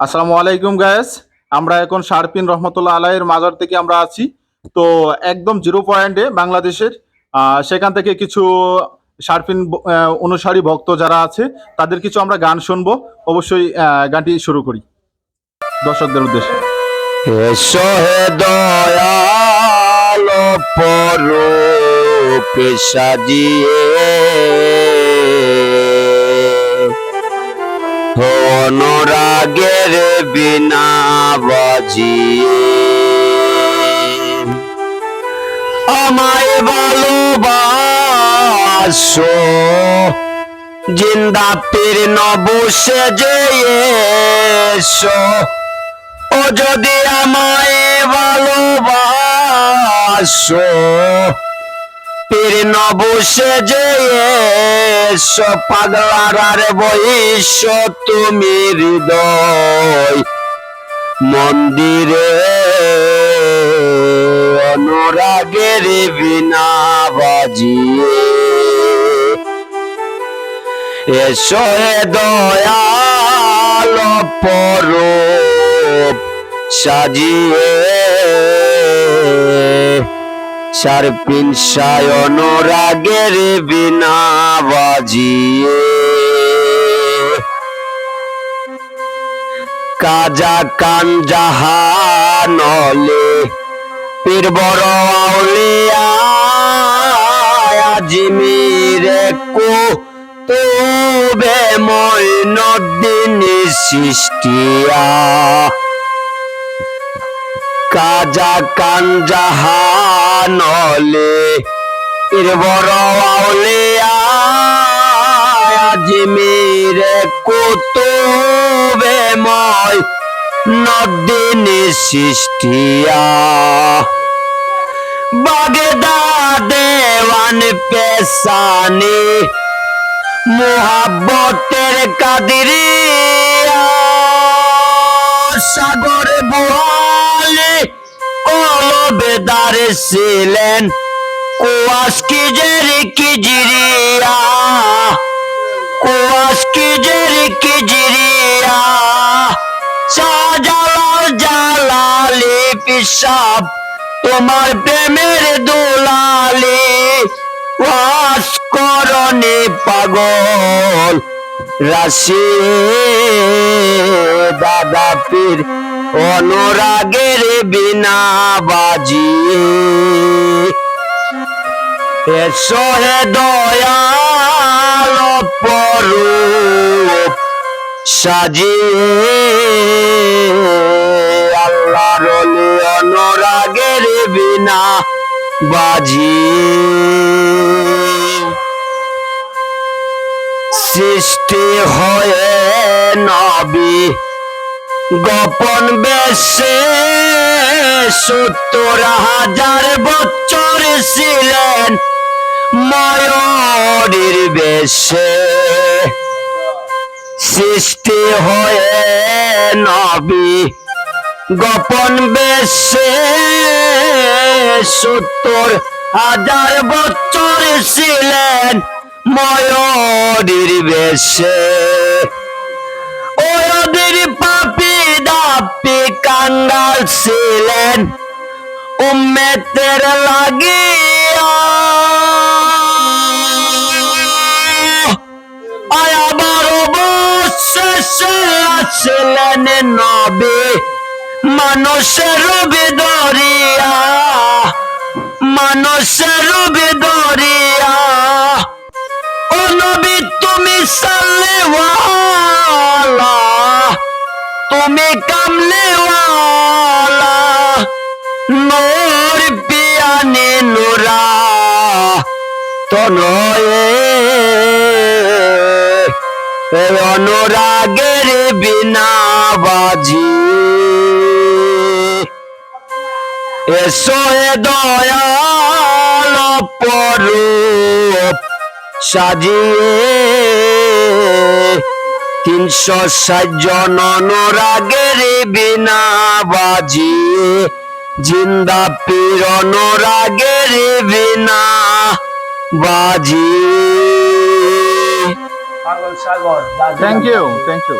আসসালামু আলাইকুম গায়েস আমরা এখন শারপিন রহমতুল্লাহ আলাইয়ের মাজার থেকে আমরা আছি। তো একদম জিরো পয়েন্টে বাংলাদেশের সেখান থেকে কিছু শারপিন অনুসারী ভক্ত যারা আছে, তাদের কিছু আমরা গান শুনব। অবশ্যই গানটি শুরু করি। দর্শকদের উদ্দেশ্যে। এসো হে দয়াল পরূপে অনুরাগের বিনা বাজিয়ে। আমায় ভালোবাসো জিন্দা পীর নবসে যে এসো। ও যদি আমায় ভালোবাসো পীর নবসে যে পাগলার বইস তুমি হৃদয়। মন্দিরে অনুরাগের বিনা বাজিয়ে এসো হে দয়াল পরূপ সাজিয়ে সারপিন সায়ন রাগের বিনা বাজিয়ে। কাজা কান জাহানলে পীর বড় আউলিয়া আজিমিরে কো তবে মৈনদিনী সৃষ্টিয়া কাজা কান জাহানলে পীর বড় আউলিয়া আজিমিরে কো তবে ময় নদিনী সৃষ্টিয়া বাগদা দেওয়ান পেশানি, মোহাব্বতের কাদিরিয়া, সাগর বোয়ালে কলবেদার ছিলেন কুয়াশ কি জেরি কি জিরিয়া কুয়াশ কি জেরি কি জিরিয়া শাহজালাল জালালি পিসাব তোমার প্রেমের দোলালি ওয়াস করনি পাগল রাশি দাদা পীর অনুরাগের বিনা বাজিয়ে এসো হে দয়াল পরূপ সাজিয়ে আল্লাহ রলি অনুরাগের বিনা বাজিয়ে সৃষ্টি হয়ে নবী গোপন বেশে সত্তর হাজার বছর ছিলেন ময়ূরীর বেশে। সৃষ্টি হয়ে নবী গোপন বেশে সত্তর হাজার বছর ছিলেন ময়ূরীর বেশে। ওদের কাঙ্গাল ছিলেন। উম্মেতের লাগিয়া আবার আসলেন নবে, মানুষের বিদরিয়া। মানুষের বিদরিয়া। ও নবী, তুমি সাল্লেওয়ালা তুমি নূর পিয়ানি নুরা, তনয়ে। অনুরাগের বিনা বাজি। এসো এ দয়াল পরূপ, সাজিয়ে। তিনশো ষাট জন অনুরাগের বিনা বাজিয়ে জিন্দা পীর অনুরাগের বিনা বাজি। Thank you thank you